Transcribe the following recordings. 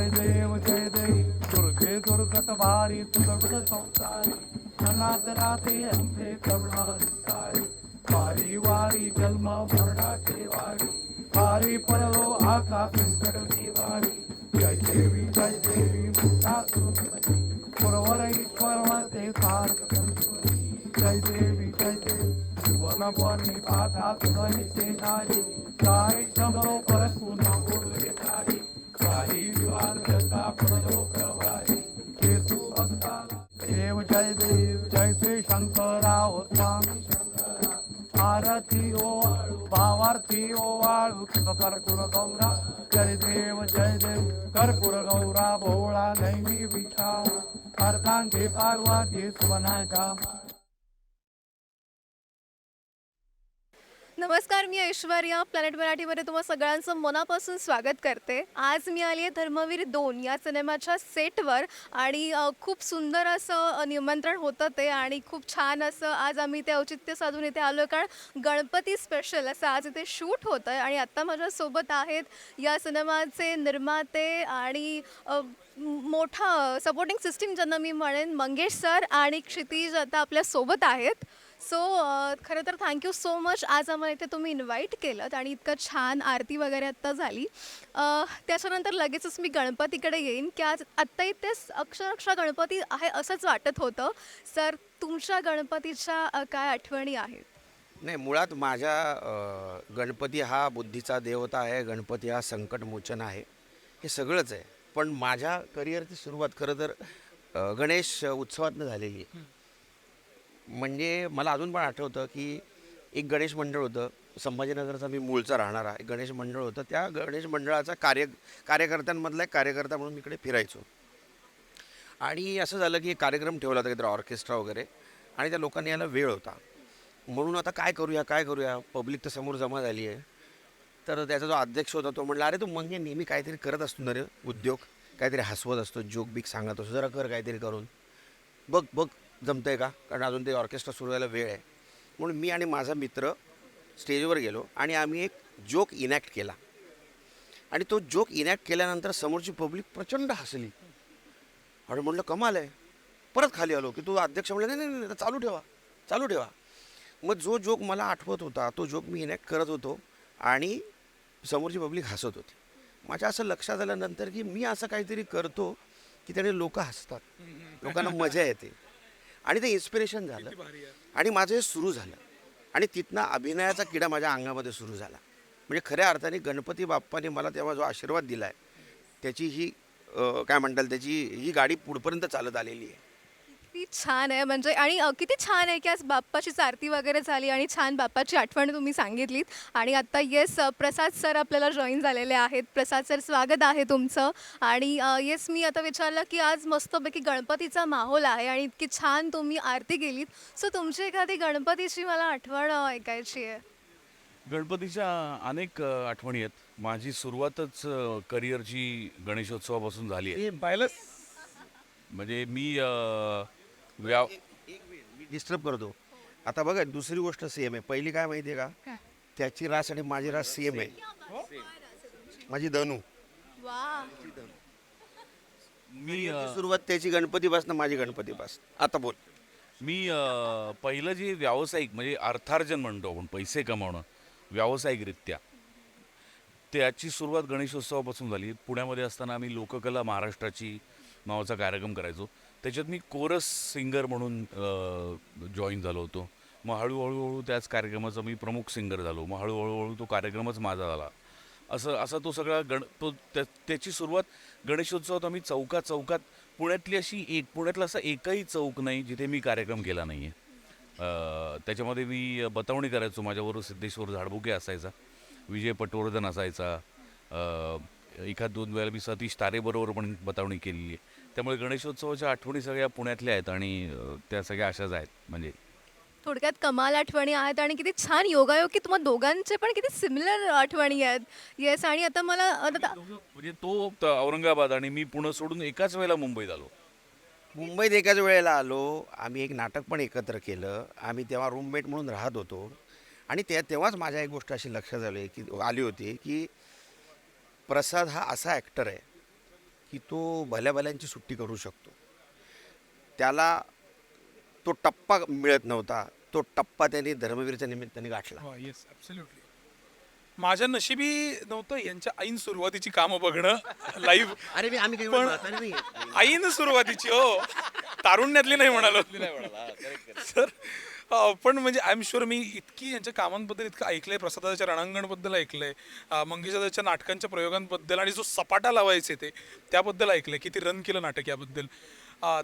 जय देव जय देव दुर्गे दुर्गत भारी तुझगड संसारी अनाथ राधे अंबे करुणाकारी वारी वारी जन्म मरणाचे वारी वारी पडलो आकाश कडली वारी जय देवी जय देवी मुक्ता सुरपती पुरवर ईश्वर ते सारख जय देवी जय देवी जीवन बनी बाधा तुझे सेनारी काय शंभरो परतू न बोलले काही देव जय देव जय श्री शंकरा होता आरती ओ भावार्थी ओ वाळू कर्पूर गौरा जय देव जय देव. कर्पूर गौरा भोळा नैमी विठा अर्धांगे पार्वती स्वनाचा नमस्कार मी ऐश्वर्या. प्लॅनेट मराठीमध्ये तुम्हा सगळ्यांचं मनापासून स्वागत करते. आज मी आली आहे धर्मवीर दोन या सिनेमाच्या सेटवर आणि खूप सुंदर असं निमंत्रण होतं ते आणि खूप छान असं आज आम्ही ते औचित्य साधून इथे आलो कारण गणपती स्पेशल असं आज इथे शूट होतं आहे आणि आत्ता माझ्यासोबत आहेत या सिनेमाचे निर्माते आणि मोठा सपोर्टिंग सिस्टीम ज्यांना मी म्हणेन मंगेश सर आणि क्षितिज आता आपल्यासोबत आहेत. सो खरं तर थँक्यू सो मच आज आम्हाला इथे तुम्ही इन्व्हाइट केलं आणि इतकं छान आरती वगैरे आत्ता झाली. अ, त्याच्यानंतर लगेचच मी गणपतीकडे येईन. की आज आत्ता इथे अक्षरशः गणपती आहे असंच वाटत होतं. सर तुमच्या गणपतीच्या काय आठवणी आहेत? नाही मुळात माझ्या गणपती हा बुद्धीचा देवता आहे गणपती हा संकटमोचन आहे. हे सगळंच आहे. पण माझ्या करिअरची सुरुवात खरं तर गणेश उत्सवातनं झालेली आहे. म्हणजे मला अजून पण आठवतं की एक गणेश मंडळ होतं संभाजीनगरचा मी मूळचा राहणारा एक गणेश मंडळ होतं. त्या गणेश मंडळाचा कार्य कार्यकर्त्यांमधला एक कार्यकर्ता म्हणून मी इकडे फिरायचो. आणि असं झालं की एक कार्यक्रम ठेवला होता काहीतरी ऑर्केस्ट्रा वगैरे आणि त्या लोकांनी यायला वेळ होता. म्हणून आता काय करूया काय करूया? पब्लिक तर समोर जमा झाली आहे. तर त्याचा जो अध्यक्ष होता तो म्हणला अरे तू म्हणजे नेहमी काहीतरी करत असतो ना रे उद्योग? काहीतरी हसवत असतो जोक बीक सांगत असतो जरा कर काहीतरी करून. बघ बघ जमतंय का? कारण अजून ते ऑर्केस्ट्रा सुरू व्हायला वेळ आहे. म्हणून मी आणि माझा मित्र स्टेजवर गेलो आणि आम्ही एक जोक इनॅक्ट केला. आणि तो जोक इनॅक्ट केल्यानंतर समोरची पब्लिक प्रचंड हसली. आणि म्हटलं कमाल आहे. परत खाली आलो की तू अध्यक्ष म्हणलं नाही नाही नाही चालू ठेवा चालू ठेवा. मग जो जोक मला आठवत होता तो जोक मी इनॅक्ट करत होतो आणि समोरची पब्लिक हसत होती. माझ्या असं लक्षात आल्यानंतर की मी असं काहीतरी करतो की त्याने लोक हसतात. लोकांना मजा येते. आणि ते इन्स्पिरेशन झालं. आणि माझं हे सुरू झालं. आणि तिथनं अभिनयाचा किडा माझ्या अंगामध्ये सुरू झाला. म्हणजे खऱ्या अर्थाने गणपती बाप्पाने मला तेव्हा जो आशीर्वाद दिला आहे त्याची ही काय म्हणताल त्याची ही गाडी पुढपर्यंत चालत आलेली आहे. किती छान आहे. म्हणजे आणि अ, किती छान आहे की आज बाप्पाची आरती वगैरे झाली आणि छान बाप्पाची आठवण तुम्ही सांगितलीत. आणि आत्ता येस प्रसाद सर आपल्याला जॉईन झालेले आहेत. प्रसाद सर स्वागत आहे तुमचं. आणि येस मी आता विचारलं की आज मस्तपैकी गणपतीचा माहोल आहे आणि इतकी छान तुम्ही आरती केलीत. सो तुमची एखादी गणपतीची मला आठवण अ, ऐकायची आहे. गणपतीच्या अनेक अ, आठवणी आहेत. माझी सुरुवातच अ, करिअरची गणेशोत्सवापासून झाली आहे. म्हणजे मी अ, व्याव मी डिस्टर्ब करतो. आता बघा दुसरी गोष्ट सेम आहे. पहिली काय माहिती आहे का त्याची रास आणि माझी रास सेम आहे. माझी धनू. मी अ, सुरुवात त्याची गणपतीपासून माझी गणपतीपासून. आता बोल. मी अ, पहिलं जे व्यावसायिक म्हणजे अर्थार्जन म्हणतो आपण पैसे कमावणं व्यावसायिकरित्या त्याची सुरुवात गणेशोत्सवापासून झाली. पुण्यामध्ये असताना आम्ही लोककला महाराष्ट्राची नावाचा कार्यक्रम करायचो. त्याच्यात मी कोरस सिंगर म्हणून जॉईन झालो होतो. मग हळूहळूहळू त्याच कार्यक्रमाचा मी प्रमुख सिंगर झालो. मग हळूहळूहळू तो कार्यक्रमच माझा झाला. असं असा तो सगळा गण तो त्या त्याची सुरुवात गणेशोत्सवात आम्ही चौकात चौकात पुण्यातली अशी एक पुण्यातला असा एकही चौक नाही जिथे मी कार्यक्रम केला नाही आहे त्याच्यामध्ये मी बतावणी करायचो. माझ्याबरोबर सिद्धेश्वर झाडबुके असायचा विजय पटवर्धन असायचा एखाद दोन वेळेला मी सतीश तारेबरोबर पण बतावणी केलेली आहे. त्यामुळे गणेशोत्सवाच्या आठवणी सगळ्या पुण्यातल्या आहेत आणि त्या सगळ्या अशाच आहेत. म्हणजे थोडक्यात कमाल आठवणी आहेत आणि किती छान योगायोग की तुम्हा दोघांचे पण किती सिमिलर आठवणी आहेत. येस आणि आता मला आता म्हणजे तो त- औरंगाबाद आणि मी पुणे सोडून एकाच वेळेला मुंबईत आलो. मुंबईत एकाच वेळेला आलो. आम्ही एक नाटक पण एकत्र केलं. आम्ही तेव्हा रूममेट म्हणून राहत होतो. आणि त्या तेव्हाच माझ्या एक गोष्ट अशी लक्षात आली की आली होती की प्रसाद हा असा ॲक्टर आहे की तो भल्या भल्यांची सुट्टी करू शकतो. त्याला तो टप्पा मिळत नव्हता. तो टप्पा त्यांनी धर्मवीरच्या निमित्ताने गाठला. हो येस ॲब्सोल्युटली माझ्या नशिबी नव्हतं यांच्या आईन सुरुवातीची कामं बघणं लाईव्ह अरे मी आम्ही काही पण- आईन सुरुवातीची हो. तारुण्यातली नाही म्हणालो. सर पण म्हणजे आय एम शुअर मी इतकी यांच्या कामांबद्दल इतकं ऐकलंय प्रसादाच्या रणांगणबद्दल ऐकलंय आहे मंगेशादाच्या नाटकांच्या प्रयोगांबद्दल आणि जो सपाटा लावायचे ते त्याबद्दल ऐकलंय किती रन केलं नाटक याबद्दल.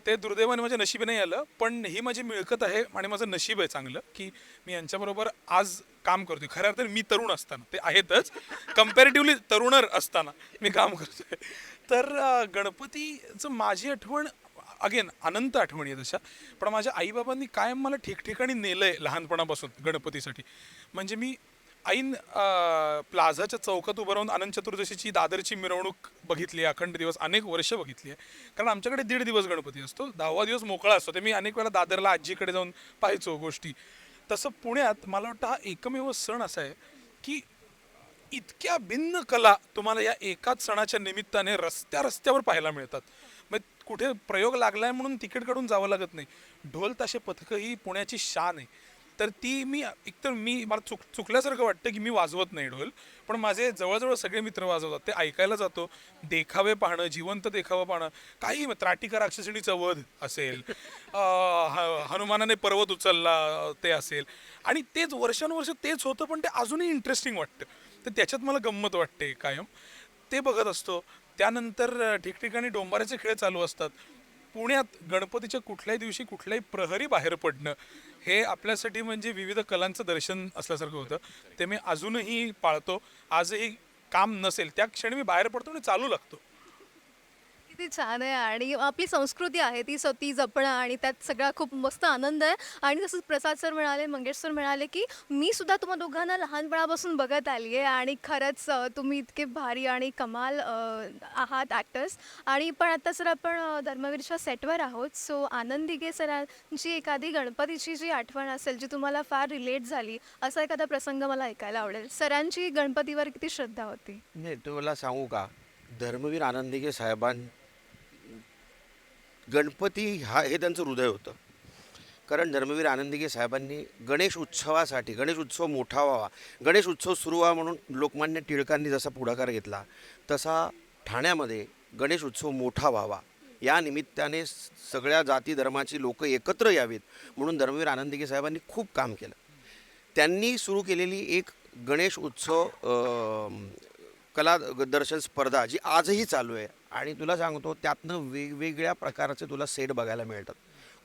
ते दुर्दैवाने माझ्या नशिबी नाही आलं पण ही माझी मिळकत आहे आणि माझं नशीब आहे चांगलं की मी यांच्याबरोबर आज काम करतोय. खऱ्या अर्थाने मी तरुण असताना ते आहेतच कम्पॅरेटिव्हली तरुणर असताना मी काम करतोय. तर गणपतीचं माझी आठवण अगेन अनंत आठवणी आहे तशा पण माझ्या आईबाबांनी कायम मला ठिकठिकाणी नेलं आहे लहानपणापासून गणपतीसाठी. म्हणजे मी ऐन प्लाझाच्या चौकात उभं राहून अनंत चतुर्दशीची दादरची मिरवणूक बघितली आहे अखंड दिवस अनेक वर्ष बघितली आहे. कारण आमच्याकडे दीड दिवस गणपती असतो दहावा दिवस मोकळा असतो. ते मी अनेक वेळा दादरला आजीकडे जाऊन पाहायचो गोष्टी. तसं पुण्यात मला वाटतं हा एकमेव सण असा आहे की इतक्या भिन्न कला तुम्हाला या एकाच सणाच्या निमित्ताने रस्त्या रस्त्यावर पाहायला मिळतात. मग कुठे प्रयोग लागलाय म्हणून तिकीट काढून जावं लागत नाही. ढोल ताशे पथकं ही पुण्याची शान आहे. तर ती मी एकतर मी मला चुक चुकल्यासारखं वाटतं की मी वाजवत नाही ढोल पण माझे जवळजवळ सगळे मित्र वाजवतात. ते ऐकायला जातो. देखावे पाहणं जिवंत देखावं पाहणं काही त्राटिका राक्षसिणीचा वध असेल ह- हनुमानाने पर्वत उचलला ते असेल. आणि तेच वर्षानुवर्ष तेच होतं पण ते अजूनही इंटरेस्टिंग वाटतं. तर त्याच्यात मला गंमत वाटते कायम. ते बघत असतो. त्यानंतर ठिकठिकाणी डोंबाऱ्याचे खेळ चालू असतात. पुण्यात गणपतीच्या कुठल्याही दिवशी कुठल्याही प्रहरी बाहेर पडणं हे आपल्यासाठी म्हणजे विविध कलांचं दर्शन असल्यासारखं होतं. ते मी अजूनही पाळतो. आजही काम नसेल त्या क्षणी मी बाहेर पडतो आणि चालू लागतो. किती छान आहे आणि आपली संस्कृती आहे ती स ती जपणं आणि त्यात सगळा खूप मस्त आनंद आहे. आणि तसंच प्रसाद सर म्हणाले मंगेश सर म्हणाले की मी सुद्धा तुम्हा दोघांना लहानपणापासून बघत आली आहे आणि खरंच तुम्ही इतके भारी आणि कमाल आहात ॲक्टर्स आणि पण आता सर आपण धर्मवीरच्या सेटवर आहोत. सो आनंद दिघे सरांची एखादी गणपतीची जी आठवण असेल जी तुम्हाला फार रिलेट झाली असा एखादा प्रसंग मला ऐकायला आवडेल. सरांची गणपतीवर किती श्रद्धा होती? नाही तुला सांगू का? धर्मवीर आनंदिगे साहेबां गणपती हा हे त्यांचं हृदय होतं. कारण धर्मवीर आनंदिके साहेबांनी गणेश उत्सवासाठी गणेश उत्सव मोठा व्हावा गणेश उत्सव सुरू व्हावा म्हणून लोकमान्य टिळकांनी जसा पुढाकार घेतला तसा ठाण्यामध्ये गणेश उत्सव मोठा व्हावा. या निमित्ताने सगळ्या जाती धर्माची लोक एकत्र यावीत म्हणून धर्मवीर आनंदगी साहेबांनी खूप काम केलं. त्यांनी सुरू केलेली एक गणेश उत्सव कला दर्शन स्पर्धा जी आजही चालू आहे. आणि तुला सांगतो त्यातनं वेगवेगळ्या प्रकारचे तुला सेट बघायला मिळतात.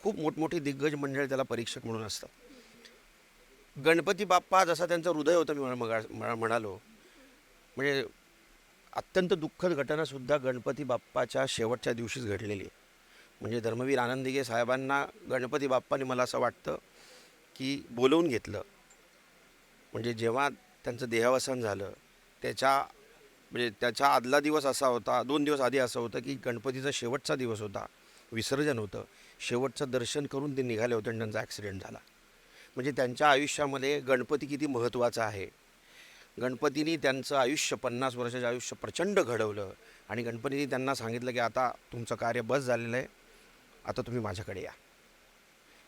खूप मोठमोठी दिग्गज मंडळ त्याला परीक्षक म्हणून असतात. गणपती बाप्पा जसा त्यांचं हृदय होतं मी मगा म्हणा- म्हणालो म्हणजे अत्यंत दुःखद घटनासुद्धा गणपती बाप्पाच्या शेवटच्या दिवशीच घडलेली आहे. म्हणजे धर्मवीर आनंदिगे साहेबांना गणपती बाप्पाने मला असं वाटतं की बोलवून घेतलं. म्हणजे जेव्हा त्यांचं देहावसान झालं त्याच्या म्हणजे त्याच्या आदला दिवस असा होता दोन दिवस आधी असं होतं की गणपतीचा शेवटचा दिवस होता विसर्जन होतं. शेवटचं दर्शन करून ते निघाले होते आणि त्यांचा ॲक्सिडेंट झाला. म्हणजे त्यांच्या आयुष्यामध्ये गणपती किती महत्त्वाचा आहे. गणपतीने त्यांचं आयुष्य पन्नास वर्षाचं आयुष्य प्रचंड घडवलं आणि गणपतीने त्यांना सांगितलं की आता तुमचं कार्य बस झालेलं आहे आता तुम्ही माझ्याकडे या.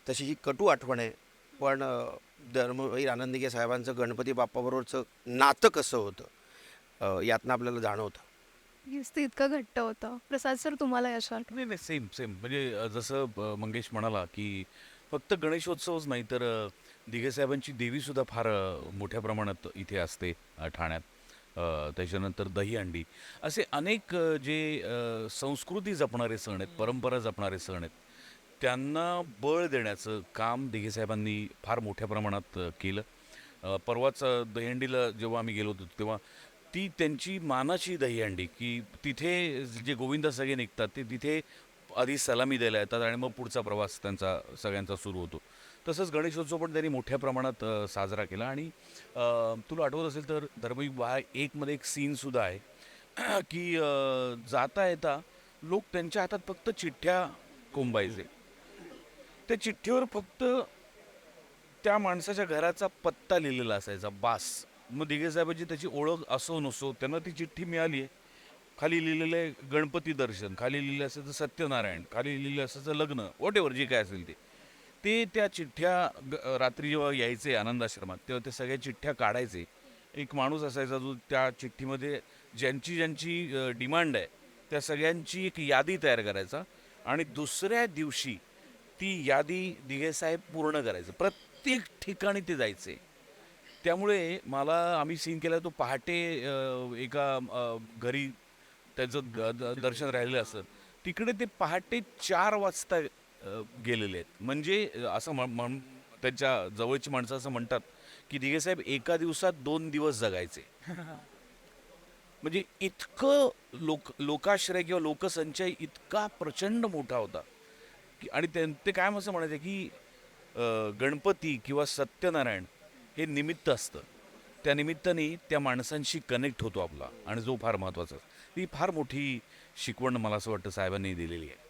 तशी ही कटू आठवण आहे पण धर्मवीर आनंदिके साहेबांचं गणपती बाप्पाबरोबरचं नातं कसं होतं? अ, यातनं आपल्याला जाणवतं. इतकं घट्ट होतं. प्रसाद सर तुम्हाला आठवण नाही नाही सेम सेम म्हणजे अ, जसं अ, मंगेश म्हणाला की फक्त गणेशोत्सवच नाही तर अ, दिघे साहेबांची देवीसुद्धा फार अ, मोठ्या प्रमाणात इथे असते अ, ठाण्यात. अ, त्याच्यानंतर दहीहंडी असे अनेक अ, जे अ, संस्कृती जपणारे सण आहेत परंपरा जपणारे सण आहेत त्यांना बळ देण्याचं काम दिघे साहेबांनी फार मोठ्या प्रमाणात अ, केलं. अ, परवाच अ, दहीहंडीला जेव्हा आम्ही गेलो होतो तेव्हा ती त्यांची मानाची दहीहंडी की तिथे जे गोविंदा सगळे निघतात ते तिथे आधी सलामी द्यायला येतात आणि मग पुढचा प्रवास त्यांचा सगळ्यांचा सुरू होतो. तसंच गणेशोत्सव पण त्यांनी मोठ्या प्रमाणात साजरा केला आणि तुला आठवत असेल तर धर्मयुग बहा एकमध्ये एक सीनसुद्धा आहे की जाता येता लोक त्यांच्या हातात फक्त चिठ्ठ्या कोंबायचे. त्या चिठ्ठीवर फक्त त्या माणसाच्या घराचा पत्ता लिहिलेला असायचा बास. मग दिघे साहेबाची त्याची ओळख असो नसो त्यांना ती चिठ्ठी मिळाली आहे. खाली लिहिलेलं आहे गणपती दर्शन खाली लिहिलं असेल सत्यनारायण खाली लिहिलं असेल लग्न वॉट एव्हर जे काय असेल ते. ते त्या चिठ्ठ्या ग- रात्री जेव्हा यायचे आनंदाश्रमात तेव्हा ते सगळ्या चिठ्ठ्या काढायचे. एक माणूस असायचा जो त्या चिठ्ठीमध्ये ज्यांची ज्यांची डिमांड आहे त्या सगळ्यांची एक यादी तयार करायचा आणि दुसऱ्या दिवशी ती यादी दिघेसाहेब पूर्ण करायचं. प्रत्येक ठिकाणी ते जायचे. त्यामुळे मला आम्ही सीन केला तो पहाटे एका घरी त्याचं द- दर्शन राहिलेलं असतं तिकडे ते पहाटे चार वाजता गेलेले आहेत. म्हणजे असं म्हण म्हण- त्यांच्या जवळची माणसं असं म्हणतात की दिघेसाहेब एका दिवसात दोन दिवस जगायचे. म्हणजे इतकं लोक लोकाश्रय किंवा लोकसंचय इतका प्रचंड मोठा होता की आणि ते ते काय असं म्हणायचं की गणपती किंवा सत्यनारायण हे निमित्त असतं. त्या निमित्ताने त्या माणसांशी कनेक्ट होतो आपला. आणि जो फार महत्त्वाचा. ही फार मोठी शिकवण मला असं वाटतं साहेबांनी दिलेली आहे.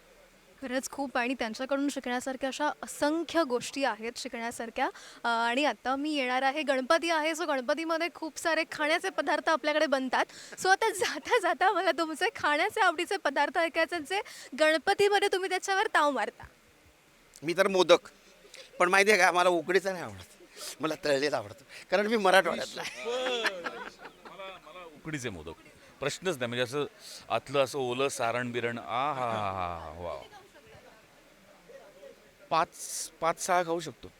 खरंच खूप आणि त्यांच्याकडून शिकण्यासारख्या अशा असंख्य गोष्टी आहेत शिकण्यासारख्या. आणि आता मी येणार आहे. गणपती आहे. सो गणपतीमध्ये खूप सारे खाण्याचे पदार्थ आपल्याकडे बनतात. सो आता जाता जाता मला तुमचे खाण्याचे आवडीचे पदार्थ ऐकायचे जे गणपतीमध्ये तुम्ही त्याच्यावर ताव मारता. मी तर मोदक. पण माहिती आहे का मला उकडीचं नाही आवडत. मला तळलेलं आवडतं. कारण मी मराठवाड्यातला आहे. उकडीचे मोदक. प्रश्नच नाही म्हणजे असं आतलं असं ओलं सारण बिरण. आ हा हा हा वा पाच पाच सहा खाऊ शकतो.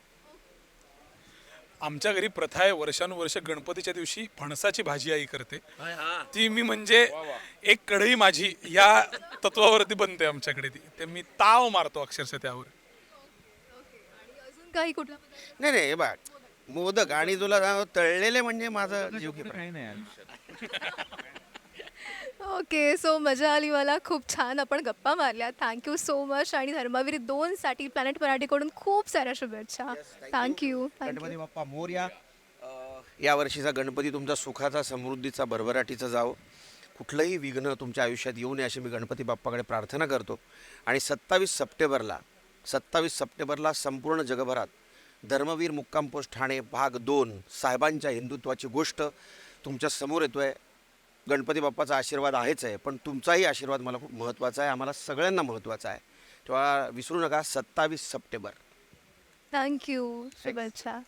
आमच्या घरी प्रथा आहे वर्षानुवर्ष गणपतीच्या दिवशी फणसाची भाजी आई करते. ती मी म्हणजे एक कढई माझी या तत्वावरती बनते आमच्याकडे ती. ते मी ताव मारतो अक्षरशः त्यावर. काही कुठला? पदार्थ? नाही नाही हे बघ. मोदक आणि तुला सांगू, तळलेले म्हणजे माझं जीव की प्राण. ओके सो मजा आली मला. खूप छान आपण गप्पा मारल्या. थँक्यू सो मच आणि धर्मवीर दोनसाठी प्लॅनेट मराठीकडून खूप साऱ्या शुभेच्छा. Thank you thank you Ganpati Bappa Morya या वर्षीचा गणपती तुमचा सुखाचा समृद्धीचा भरभराटीचा जावो. कुठलंही विघ्न तुमच्या आयुष्यात येऊ नये अशी मी गणपती बाप्पाकडे प्रार्थना करतो. आणि सत्तावीस सप्टेंबरला सत्तावीस सप्टेंबरला संपूर्ण जगभरात धर्मवीर मुक्काम पोस्ट ठाणे भाग दोन साहेबांच्या हिंदुत्वाची गोष्ट तुमच्यासमोर येतो आहे गणपती बाप्पाचा आशीर्वाद आहेच आहे पण तुमचाही आशीर्वाद मला खूप महत्त्वाचा आहे आम्हाला सगळ्यांना महत्त्वाचा आहे. तेव्हा विसरू नका सत्तावीस सप्टेंबर. थँक्यू शुभेच्छा.